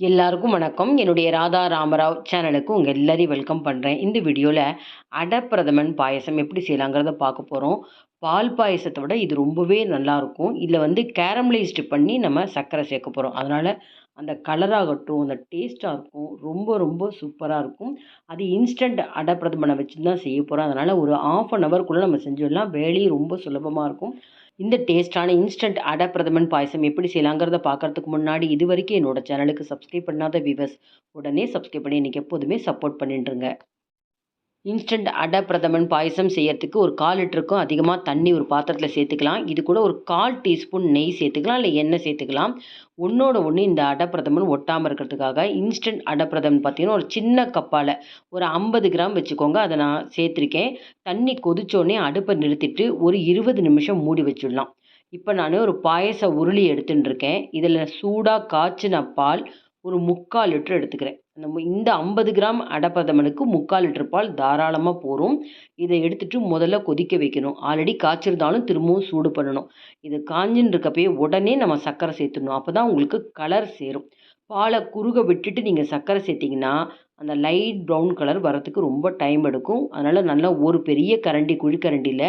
எல்லாருக்கும் வணக்கம். என்னுடைய ராதா ராமராவ் சேனலுக்கு உங்கள் எல்லாரையும் வெல்கம் பண்ணுறேன் இந்த வீடியோவில் அடப்பிரதமன் பாயசம் எப்படி செய்யலாங்கிறத பார்க்க போகிறோம் பால் பாயசத்தை விட இது ரொம்பவே நல்லாயிருக்கும் இதில் வந்து கேரமலைஸ்டு பண்ணி நம்ம சர்க்கரை சேர்க்க போகிறோம் அதனால் அந்த கலராகட்டும் அந்த டேஸ்ட்டாக இருக்கும். ரொம்ப ரொம்ப சூப்பராக இருக்கும். அது இன்ஸ்டன்ட் அடப்பிரதமனை வச்சு தான் செய்ய போகிறோம் அதனால் ஒரு ஆஃப் அன் ஹவர்க்குள்ளே நம்ம செஞ்சிடலாம். வேலையும் ரொம்ப சுலபமாக இருக்கும். இந்த டேஸ்டான இன்ஸ்டன்ட் அடை பிரதமன் பாயசம் எப்படி செய்யலாங்கிறத பார்க்கறதுக்கு முன்னாடி இது வரைக்கும் என்னோட சேனலுக்கு சப்ஸ்கிரைப் பண்ணாத வியூவர்ஸ் உடனே சப்ஸ்கிரைப் பண்ணி எனக்கு எப்போதுமே சப்போர்ட் பண்ணிட்டுருங்க. இன்ஸ்டன்ட் அடை பிரதமன் பாயசம் செய்யறதுக்கு ஒரு கால் லிட்டருக்கும் அதிகமாக தண்ணி ஒரு பாத்திரத்தில் சேர்த்துக்கலாம். இது கூட ஒரு கால் டீஸ்பூன் நெய் சேர்த்துக்கலாம் இல்லை எண்ணெய் சேர்த்துக்கலாம். ஒன்றோட ஒன்று இந்த அடை பிரதமன் ஒட்டாமல் இருக்கிறதுக்காக இன்ஸ்டன்ட் அடை பிரதமன் பார்த்தீங்கன்னா ஒரு சின்ன கப்பால் ஒரு ஐம்பது கிராம் வச்சுக்கோங்க. அதை நான் சேர்த்துருக்கேன். தண்ணி கொதிச்சோடனே அடுப்பை நிறுத்திட்டு ஒரு இருபது நிமிஷம் மூடி வச்சிடலாம். இப்போ நான் ஒரு பாயச உருளி எடுத்துன்னு இருக்கேன் இதில் சூடாக காய்ச்சின பால் ஒரு முக்கால் லிட்டர் எடுத்துக்கிறேன். அந்த இந்த ஐம்பது கிராம் அடப்பதமனுக்கு முக்கால் லிட்டர் பால் தாராளமாக போகும் இதை எடுத்துட்டு முதல்ல கொதிக்க வைக்கணும். ஆல்ரெடி காய்ச்சிருந்தாலும் திரும்பவும் சூடு பண்ணணும். இது காஞ்சின்னு இருக்கப்பயே உடனே நம்ம சர்க்கரை சேர்த்துடணும். அப்போ தான் உங்களுக்கு கலர் சேரும். பாலை குறுக விட்டுட்டு நீங்கள் சர்க்கரை சேர்த்திங்கன்னா அந்த லைட் ப்ரௌன் கலர் வரத்துக்கு ரொம்ப டைம் எடுக்கும். அதனால் நல்லா ஒரு பெரிய கரண்டி குழிக்கரண்டியில்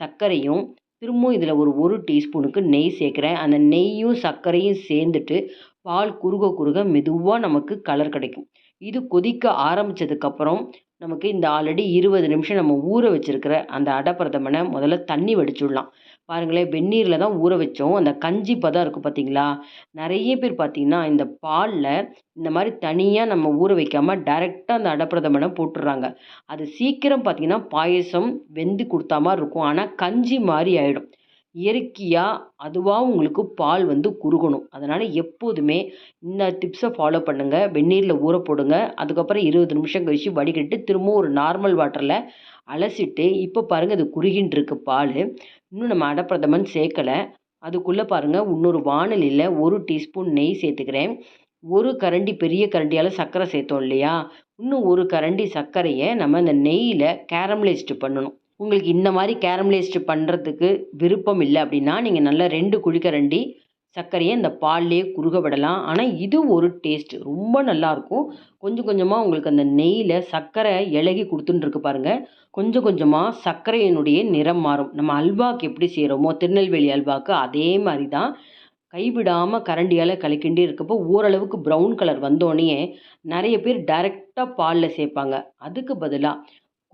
சர்க்கரையும் திரும்பவும் இதில் ஒரு ஒரு டீஸ்பூனுக்கு நெய் சேர்க்குறேன். அந்த நெய்யும் சர்க்கரையும் சேர்ந்துட்டு பால் குறுக குறுக மெதுவாக நமக்கு கலர் கிடைக்கும். இது கொதிக்க ஆரம்பித்ததுக்கப்புறம் நமக்கு இந்த ஆல்ரெடி இருபது நிமிஷம் நம்ம ஊற வச்சுருக்கிற அந்த அடப்பிரதமனை முதல்ல தண்ணி வடிச்சுடலாம். பாருங்களேன் வெந்நீரில் தான் ஊற வச்சோம். அந்த கஞ்சி பதம் இருக்குது பார்த்தீங்களா நிறைய பேர் பார்த்தீங்கன்னா இந்த பாலில் இந்த மாதிரி தனியாக நம்ம ஊற வைக்காமல் டைரெக்டாக அந்த அடப்பிரதமனை போட்டுடுறாங்க. அது சீக்கிரம் பார்த்தீங்கன்னா பாயசம் வெந்து கொடுத்தா மாதிரி இருக்கும். ஆனால் கஞ்சி மாதிரி ஆகிடும் இயற்கையாக அதுவாக உங்களுக்கு பால் வந்து குறுகணும். அதனால் எப்போதுமே இந்த டிப்ஸை ஃபாலோ பண்ணுங்கள் வெந்நீரில் ஊற போடுங்க. அதுக்கப்புறம் இருபது நிமிஷம் கழிச்சு வடிகட்டு திரும்பவும் ஒரு நார்மல் வாட்டரில் அலசிட்டு இப்போ பாருங்கள் இது குறுகின்னு இருக்கு பால். இன்னும் நம்ம அடப்பிரதமன் சேர்க்கலை. அதுக்குள்ளே பாருங்கள் இன்னொரு வானலியில் ஒரு டீஸ்பூன் நெய் சேர்த்துக்கிறேன். ஒரு கரண்டி பெரிய கரண்டியால் சர்க்கரை சேர்த்தோம் இல்லையா? இன்னும் ஒரு கரண்டி சர்க்கரையை நம்ம அந்த நெய்யில் கேரமலைஸ்டு பண்ணணும். உங்களுக்கு இந்த மாதிரி கேரமலைஸ்டு பண்ணுறதுக்கு விருப்பம் இல்லை அப்படின்னா நீங்கள் நல்லா ரெண்டு குழிக்கரண்டி சர்க்கரையை இந்த பால்லையே குறுக விடலாம். ஆனால் இது ஒரு டேஸ்ட் ரொம்ப நல்லாயிருக்கும் கொஞ்சம் கொஞ்சமாக உங்களுக்கு அந்த நெய்யில் சர்க்கரை இலகி கொடுத்துட்டுருக்கு பாருங்கள் கொஞ்சம் கொஞ்சமாக சர்க்கரையினுடைய நிறம் மாறும். நம்ம அல்வாக்கு எப்படி செய்கிறோமோ திருநெல்வேலி அல்வாக்கு அதே மாதிரி தான். கைவிடாமல் கரண்டியால் கலக்கிண்டே இருக்கப்போ ஓரளவுக்கு ப்ரௌன் கலர் வந்தோடனே நிறைய பேர் டைரெக்டாக பாலில் சேர்ப்பாங்க. அதுக்கு பதிலாக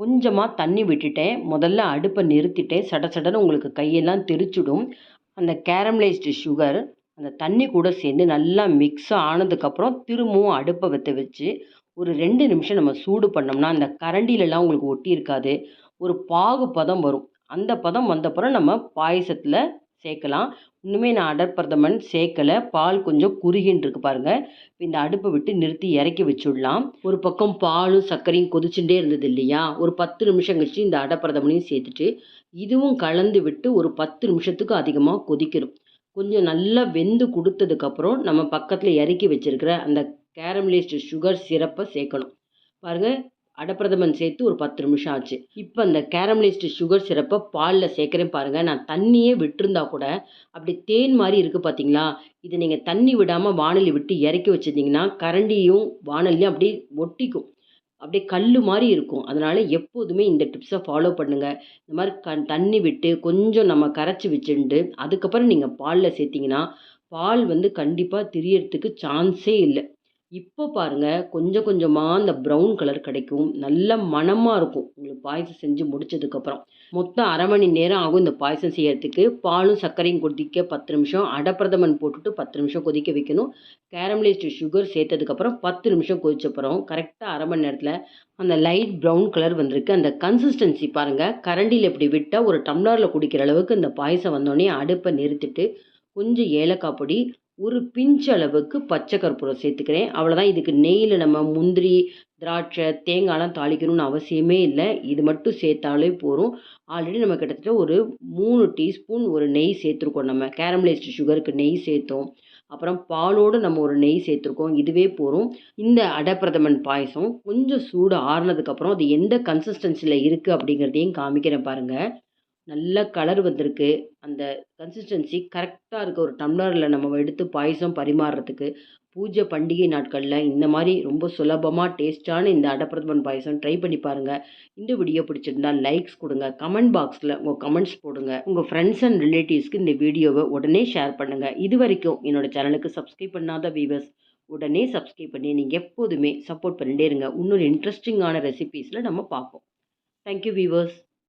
கொஞ்சமாக தண்ணி விட்டுட்டேன். முதல்ல அடுப்பை நிறுத்திட்டேன். சட சடன்னு உங்களுக்கு கையெல்லாம் தெரிச்சிடும். அந்த கேரமலைஸ்டு சுகர் அந்த தண்ணி கூட சேர்ந்து நல்லா மிக்ஸ் ஆனதுக்கப்புறம் திரும்பவும் அடுப்பை வற்ற வச்சு ஒரு ரெண்டு நிமிஷம் நம்ம சூடு பண்ணோம்னா அந்த கரண்டிலெலாம் உங்களுக்கு ஒட்டி இருக்காது. ஒரு பாகு பதம் வரும். அந்த பதம் வந்தப்புறம் நம்ம பாயசத்தில் சேர்க்கலாம். இன்னுமே நான் அடற்பரதமன் சேர்க்கலை. பால் கொஞ்சம் குறுகின்னு இருக்கு பாருங்கள் இப்போ இந்த அடுப்பை விட்டு நிறுத்தி இறக்கி வச்சுடலாம். ஒரு பக்கம் பாலும் சர்க்கரையும் கொதிச்சுட்டே இருந்தது இல்லையா? ஒரு பத்து நிமிஷம் கழிச்சு இந்த அடப்பிரதமனையும் சேர்த்துட்டு இதுவும் கலந்து விட்டு ஒரு பத்து நிமிஷத்துக்கு அதிகமாக கொதிக்கணும். கொஞ்சம் நல்லா வெந்து கொடுத்ததுக்கப்புறம் நம்ம பக்கத்தில் இறக்கி வச்சுருக்கிற அந்த கேரமலைஸ்டு சுகர் சிரப்பை சேர்க்கணும். பாருங்கள் அடப்பிரதமன் சேர்த்து ஒரு பத்து நிமிஷம் ஆச்சு. இப்போ அந்த கேரமலைஸ்டு சுகர் சிரப்பை பாலில் சேர்க்குறேன் பாருங்கள் நான் தண்ணியே விட்டுருந்தா கூட அப்படி தேன் மாதிரி இருக்குது பார்த்தீங்களா இது நீங்கள் தண்ணி விடாமல் வானலி விட்டு இறக்கி வச்சிருந்தீங்கன்னா கரண்டியும் வாணலியும் அப்படியே ஒட்டிக்கும். அப்படியே கல் மாதிரி இருக்கும். அதனால் எப்போதுமே இந்த டிப்ஸை ஃபாலோ பண்ணுங்கள் இந்த மாதிரி க தண்ணி விட்டு கொஞ்சம் நம்ம கரைச்சி வச்சுட்டு அதுக்கப்புறம் நீங்கள் பாலில் சேர்த்திங்கன்னா பால் வந்து கண்டிப்பாக திரியறதுக்கு சான்ஸே இல்லை. இப்போ பாருங்கள் கொஞ்சம் கொஞ்சமாக அந்த ப்ரௌன் கலர் கிடைக்கும். நல்ல மணமாக இருக்கும். உங்களுக்கு பாயசம் செஞ்சு முடிச்சதுக்கப்புறம். மொத்தம் அரை மணி நேரம் ஆகும் இந்த பாயசம் செய்யறதுக்கு. பாலும் சர்க்கரையும் கொதிக்க பத்து நிமிஷம். அடப்பிரதமன் போட்டுட்டு பத்து நிமிஷம் கொதிக்க வைக்கணும். கேரமலைஸ்டு சுகர் சேர்த்ததுக்கப்புறம் பத்து நிமிஷம் கொதிச்சப்புறம் கரெக்டாக அரை மணி நேரத்தில் அந்த லைட் ப்ரௌன் கலர் வந்திருக்கு. அந்த கன்சிஸ்டன்சி பாருங்கள் கரண்டியில் இப்படி விட்டால் ஒரு டம்ளரில் குடிக்கிற அளவுக்கு இந்த பாயசம் வந்தோடனே அடுப்பை நிறுத்திட்டு கொஞ்சம் ஏலக்காய் பொடி ஒரு பிஞ்ச் அளவுக்கு பச்சை கற்பூரம் சேர்த்துக்கிறேன். அவ்வளோதான் இதுக்கு நெய்யில் நம்ம முந்திரி திராட்சை தேங்காய்லாம் தாளிக்கணும்னு அவசியமே இல்லை. இது மட்டும் சேர்த்தாலே போதும். ஆல்ரெடி நம்ம கிட்டத்தட்ட ஒரு மூணு டீஸ்பூன் ஒரு நெய் சேர்த்துருக்கோம் நம்ம. கேரமலைஸ்டு சுகருக்கு நெய் சேர்த்தோம். அப்புறம் பாலோடு நம்ம ஒரு நெய் சேர்த்துருக்கோம். இதுவே போதும். இந்த அடப்பிரதமன் பாயசம் கொஞ்சம் சூடு ஆறுனதுக்கப்புறம் அது எந்த கன்சிஸ்டன்சியில் இருக்குது அப்படிங்கிறதையும் காமிக்கிறேன் பாருங்கள் நல்ல கலர் வந்திருக்கு. அந்த கன்சிஸ்டன்சி கரெக்டாக இருக்குது ஒரு டம்ளரில் நம்ம எடுத்து பாயசம் பரிமாறுறதுக்கு பூஜை பண்டிகை நாட்களில் இந்த மாதிரி ரொம்ப சுலபமாக டேஸ்ட்டான இந்த அடப்பிரதமன் பாயசம் ட்ரை பண்ணி பாருங்கள் இந்த வீடியோ பிடிச்சிருந்தா லைக்ஸ் கொடுங்க. கமெண்ட் பாக்ஸில் உங்கள் கமெண்ட்ஸ் போடுங்க. உங்கள் ஃப்ரெண்ட்ஸ் அண்ட் ரிலேட்டிவ்ஸ்க்கு இந்த வீடியோவை உடனே ஷேர் பண்ணுங்கள் இது வரைக்கும் என்னோடய சேனலுக்கு சப்ஸ்கிரைப் பண்ணாத வீவர்ஸ் உடனே சப்ஸ்கிரைப் பண்ணி நீங்கள் எப்போதுமே சப்போர்ட் பண்ணிட்டே இருங்க. இன்னொரு இன்ட்ரெஸ்டிங்கான ரெசிபீஸில் நம்ம பார்ப்போம். Thank you viewers